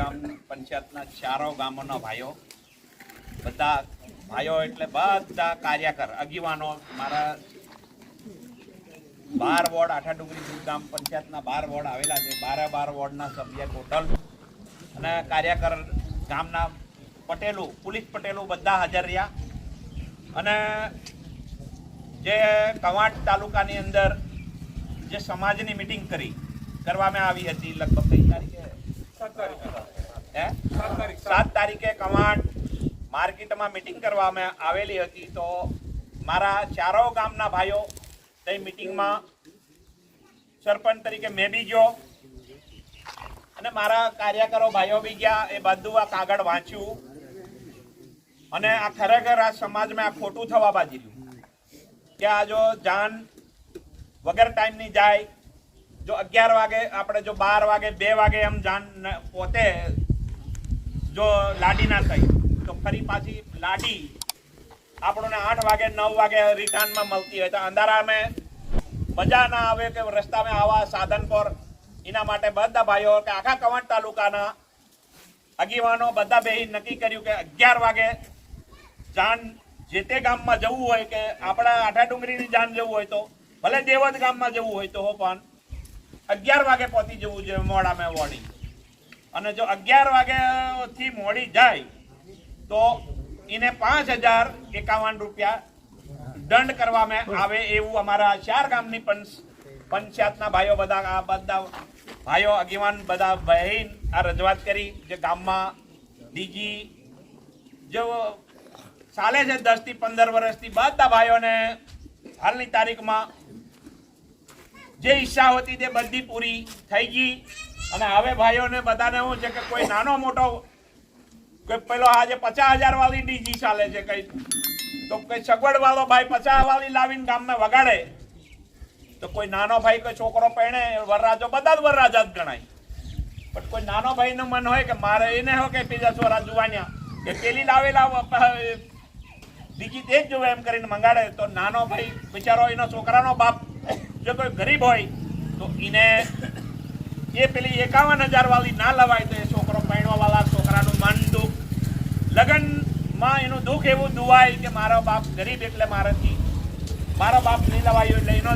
ગ્રામ પંચાયતના ચારો ગામોના ભાઈઓ. બધા ભાઈઓ એટલે બધા કાર્યકર, આગેવાનો, મારા બાર વોર્ડ, આઠા ડુંગરી ગ્રામ પંચાયતના બાર વોર્ડ આવેલા છે. બારે બાર વોર્ડના સભ્ય ટોટલ અને કાર્યકર ગામના પટેલો, પોલીસ પટેલો બધા હાજર રહ્યા. અને જે કવાંટ તાલુકાની અંદર જે સમાજની મિટિંગ કરી, કરવામાં આવી હતી લગભગ કઈ તારીખે. સાત તારીખે કવાંટ માર્કેટમાં મિટિંગ કરવામાં આવેલી હતી તો મારા ચારો ગામના ભાઈઓ તે મિટિંગમાં સરપંચ તરીકે મેં બી ગયો અને મારા કાર્યકરો ભાઈઓ બી ગયા, એ બધું આ કાગળ વાંચ્યું. અને આ ખરેખર આ સમાજમાં આ ખોટું થવા બાજી રહ્યું કે આ જો જાન વગર ટાઈમની જાય જો અગિયાર વાગે આપણે જો બાર વાગે, બે વાગે એમ જાન પોતે જો લાડી ના થઈ, તો ફરી પાછી લાડી આપણને આઠ વાગે, નવ વાગે રિટર્નમાં મળતી હોય. તો અંધારામાં મજા ના આવે કે રસ્તામાં આવા સાધન પર. એના માટે બધા ભાઈઓ કે આખા કવાંટ તાલુકાના આગેવાનો બધા બે નક્કી કર્યું કે અગિયાર વાગે જાન જે તે ગામમાં જવું હોય કે આપણા આઠા ડુંગરીની જાન જવું હોય તો, ભલે દેવત ગામમાં જવું હોય તો હો પણ અગિયાર વાગે પહોંચી જવું જોઈએ મોડામાં વોડી અને જો અગિયાર વાગ્યાથી મોડી જાય, તો એને પાંચ હજાર એકાવન રૂપિયા દંડ કરવામાં આવે એવું અમારા ચાર ગામની પંચ, પંચાયતના ભાઈઓ બધા, આ બધા ભાઈઓ, આગેવાન બધા બહેન આ રજૂઆત કરી જે ગામમાં ડીજી જો ચાલે છે દસથી પંદર વર્ષથી, બધા ભાઈઓને હાલની તારીખમાં જે ઈચ્છા હતી તે બધી પૂરી થઈ ગઈ. અને હવે ભાઈઓને બધાને શું છે કે કોઈ નાનો મોટો, કોઈ પેલો આજે પચાસ હજાર વાળી ડીજી ચાલે છે કઈ તો કઈ સગવડ વાળો ભાઈ પચાસ વાળી લાવીને ગામમાં વગાડે. તો કોઈ નાનો ભાઈ, કોઈ છોકરો પહેણે, વરરાજો, બધા જ વરરાજા જ ગણાય. પણ કોઈ નાનો ભાઈનું મન હોય કે મારે એને હોય કે બીજા છોરા જુવાન્યા, કે પેલી લાવેલા બીજી તે જ જોવે એમ કરીને મંગાડે. તો નાનો ભાઈ બિચારો એનો છોકરાનો બાપ જો કોઈ ગરીબ હોય, તો એને એ પેલી એકાવન હજાર વાળી ના લવાય તો એ છોકરો પૈણવા વાળા છોકરાનું મન દુઃખ. લગ્નમાં એનું દુઃખ એવું દુવાય કે મારો બાપ ગરીબ એટલે મારાથી. મારો બાપ નહીં લવાયો એટલે એનો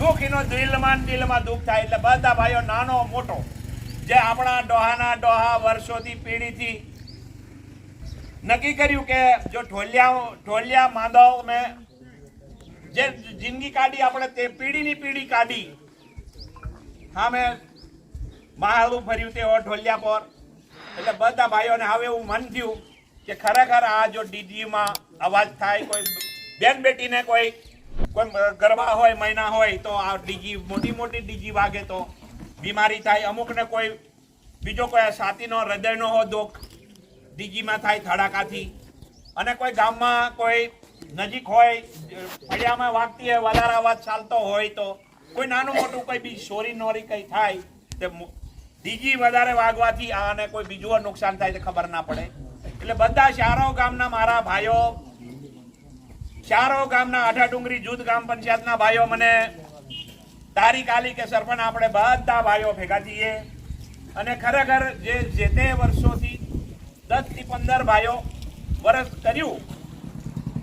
દુઃખ એનો દિલમાં દિલમાં દુઃખ થાય એટલે બધા ભાઈઓ નાનો મોટો, જે આપણા ડોહાના ડોહા વર્ષોથી પેઢીથી નક્કી કર્યું કે જો ઢોલિયા ઢોલિયા માંદવ મેં જે જિંદગી કાઢી આપણે તે પેઢીની પેઢી કાઢી. હા મેં મહાલું ફર્યું તે ઢોલિયા પર. એટલે બધા ભાઈઓને હવે એવું મન થયું કે ખરેખર આ જો ડીજીમાં અવાજ થાય, કોઈ બેન બેટીને કોઈ કોઈ ગરબા હોય, મહિના હોય, તો આ ડીજી, મોટી મોટી ડીજી વાગે તો બીમારી થાય, અમુકને કોઈ, બીજો કોઈ છાતીનો હૃદયનો હો દુઃખ, ડીજીમાં થાય ધડાકાથી. અને કોઈ ગામમાં કોઈ નજીક હોય, ફળિયામાં વાગતી હોય, વધારે અવાજ ચાલતો હોય તો કોઈ નાનું મોટું કોઈ બી ચોરી નોરી કંઈ થાય, તે ડીજી વધારે વાગવાથી આને કોઈ બીજું નુકસાન થાય તે ખબર ના પડે. એટલે બધા શારો ગામના મારા ભાઈઓ, ચારો ગામના આઠા ડુંગરી જૂથ ગામ પંચાયતના ભાઈઓ મને તારીખ આલી કે સરપંચ આપણે બધા ભાઈઓ ભેગા થઈએ. અને ખરેખર જે જે તે વર્ષોથી દસથી પંદર ભાઈઓ વર્ષ કર્યું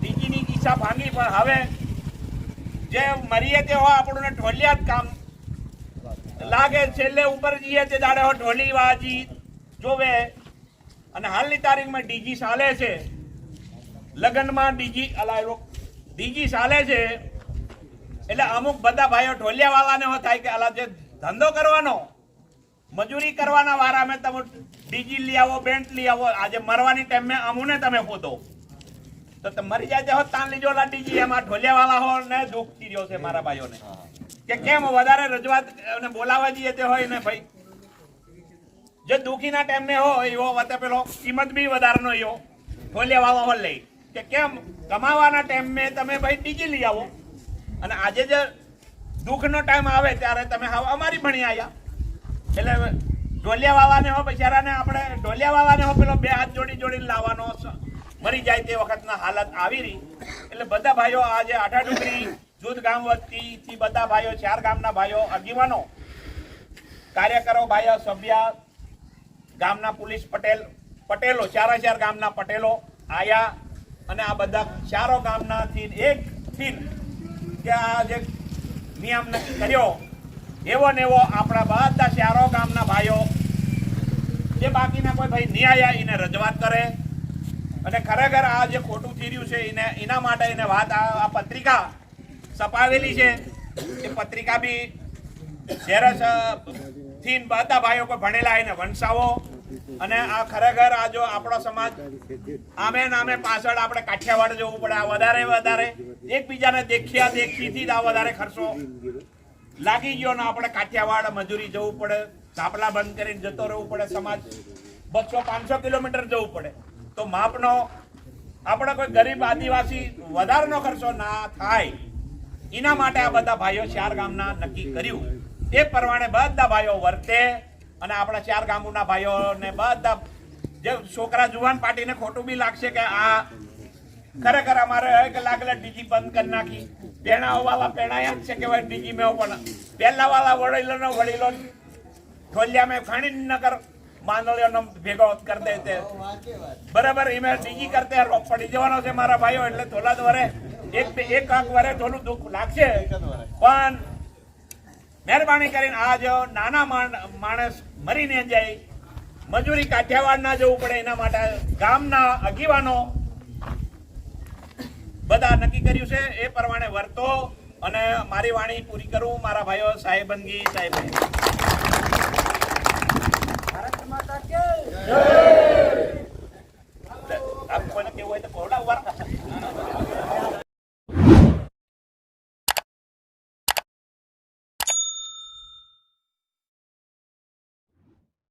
ડીજીની ઈચ્છા ભાંગી, પણ હવે જે મરીએ તે હોય આપણને ઢોલિયા જ કામ લાગે. છેલ્લે ઉપર જઈએ તે દાડે ઢોલી વાજી જોવે. અને હાલની તારીખમાં ડીજી ચાલે છે. લગ્નમાં ડીજી અલાયો ડીજી ચાલે છે. એટલે અમુક બધા ભાઈઓ ઢોલિયા વાળાને થાય કે, અલા, જે ધંધો કરવાનો, મજૂરી કરવાના વારામાં તમે ડીજી લઈ આવો બેન્ટ લઈ આવો, આજે મરવાની ટાઈમે અમુને તમે પોતો તો તમે મરી જાય હો તાન લીજો લા ડીજી એમાં ઢોલિયા વાળા હો ને દુઃખ રહ્યો છે મારા ભાઈઓને. કે કેમ વધારે રજૂઆત અને બોલાવા જઈએ તે હોય ને ભાઈ? જે દુઃખીના ટાઈમને હો એવો વતે પેલો કિંમત બી વધારનો એવો. ઢોલિયા વાળો હો લઈ. કે કેમ? કમાવાના ટાઈમે તમે ભાઈ ડીજી લઈ આવો. અને આજે જે દુઃખનો ટાઈમ આવે ત્યારે તમે હા અમારી ભણી આવ્યા એટલે ઢોલિયા વાળાને હો બિચારાને આપણે ઢોલિયા વાળાને હો પેલો બે હાથ જોડી જોડીને લાવવાનો મરી જાય તે વખતના હાલત આવી રહી. એટલે બધા ભાઈઓ આજે આઠા ડુંગરી જૂથ ગામ વતી બધા ભાઈઓ, ચાર ગામના ભાઈઓ, આગેવાનો, કાર્યકરો, ભાઈઓ, સભ્ય, ગામના પોલીસ પટેલ, પટેલો, ચારે ચાર ગામના પટેલો, આયા અને આ બધા ચારો ગામનાથી એક થીન કે આ જે નિયમ નક્કી કર્યો, એવો ને એવો આપણા બધા ચારો ગામના ભાઈઓ, જે બાકીના કોઈ ભાઈ નહીં આવ્યા એને રજૂઆત કરે અને ખરેખર આ જે ખોટું થઈ છે, એને એના માટે એને વાત આ પત્રિકા છપાવેલી છે. એ પત્રિકા બી ઝેરસથી બધા ભાઈઓ કોઈ ભણેલા એને વંશાવો. અને આ ખરેખર આ જો આપણો સમાજ આમે નામે પાછળ આપણે કાઠિયાવાડ જવું પડે, આ વધારે વધારે એકબીજાને દેખ્યા દેખીથી જ આ વધારે ખર્ચો લાગી ગયો ને આપણે કાઠિયાવાડ, મજૂરી જવું પડે ધાપલા બંધ કરીને જતો રહેવું પડે, સમાજ બસો પાંચસો કિલોમીટર જવું પડે. તો માપનો આપણે કોઈ ગરીબ આદિવાસી વધારનો ખર્ચો ના થાય. એના માટે આ બધા ભાઈઓ ચાર ગામના નક્કી કર્યું. એ પ્રમાણે બધા ભાઈઓ વર્તે અને આપણા ચાર ગામોના ભાઈઓને બધા જે છોકરા જુવાન પાર્ટીને ખોટું બી લાગશે કે આ ખરેખર અમારે એક લાગેલા ડીજી બંધ કરી નાખી. પેણાઓ વાળા પેણાયા છે કે ડીજી મેં પણ. પહેલા વાળા વડીલો નો વડીલો ઠોલિયા મેં ખાણી નગર માંદળીઓનો ભેગો કરી દે તે. બરાબર એમે ડીજી કરતે રોપ પડી જવાનો છે મારા ભાઈઓ એટલે થોડા વરે એક એક આંખ વરે થોડું દુઃખ લાગશે. પણ મહેરબાની કરીને આ જો નાના માણસ મરીને જાય મજૂરી કાઠિયાવાડ ના જવું પડે એના માટે ગામના આગેવાનો બધા નક્કી કર્યું છે એ પ્રમાણે વર્તો અને મારી વાણી પૂરી કરું. મારા ભાઈઓ સાહેબંદગી સાહેબ આપણને કેવું હોય તો કોરોના ઊભા